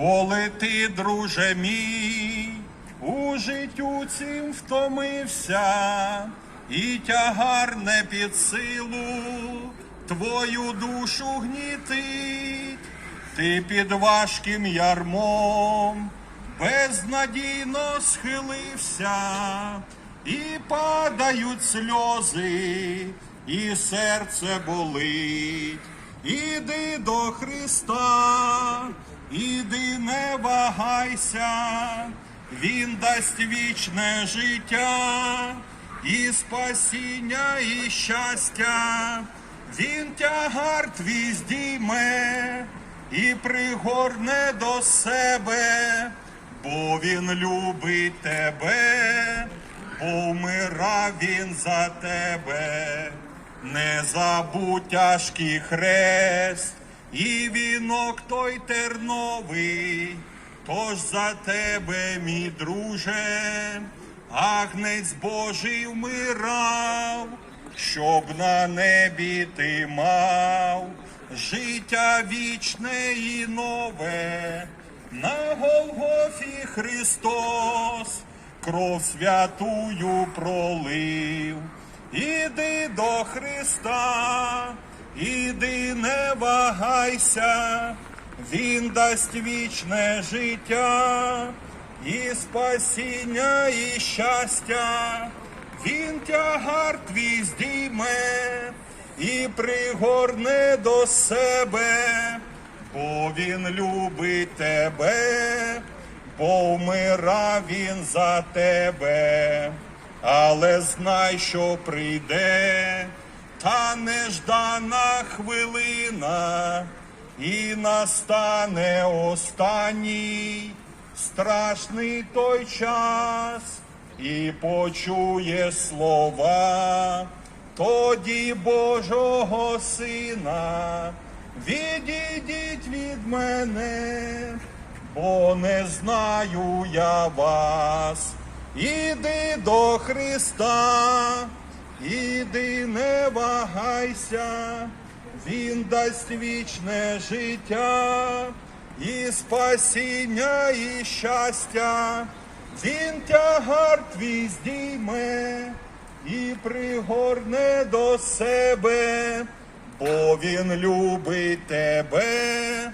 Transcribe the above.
Коли ти, друже мій, у життю цим втомився, і тягар не під силу, твою душу гнітить, ти під важким ярмом безнадійно схилився, і падають сльози, і серце болить. Іди до Христа, іди не вагайся, Він дасть вічне життя, і спасіння, і щастя, Він тягар твій здійме і пригорне до себе, бо Він любить тебе, бо вмирав Він за тебе. Не забудь тяжкий хрест і вінок той терновий, тож за тебе, мій друже, агнець Божий вмирав, щоб на небі ти мав життя вічне і нове, на Голгофі Христос кров святую пролив. Іди до Христа, іди не вагайся, Він дасть вічне життя, і спасіння, і щастя, Він тягар твій здійме і пригорне до себе, бо Він любить тебе, бо вмирав Він за тебе але знай, що прийде та неждана хвилина, і настане останній страшний той час, і почує слова тоді Божого Сина, відійдіть від мене, бо не знаю я вас. Іди до Христа, іди не вагайся, Він дасть вічне життя, і спасіння, і щастя, Він тягар твій здійме і пригорне до себе, бо Він любить тебе,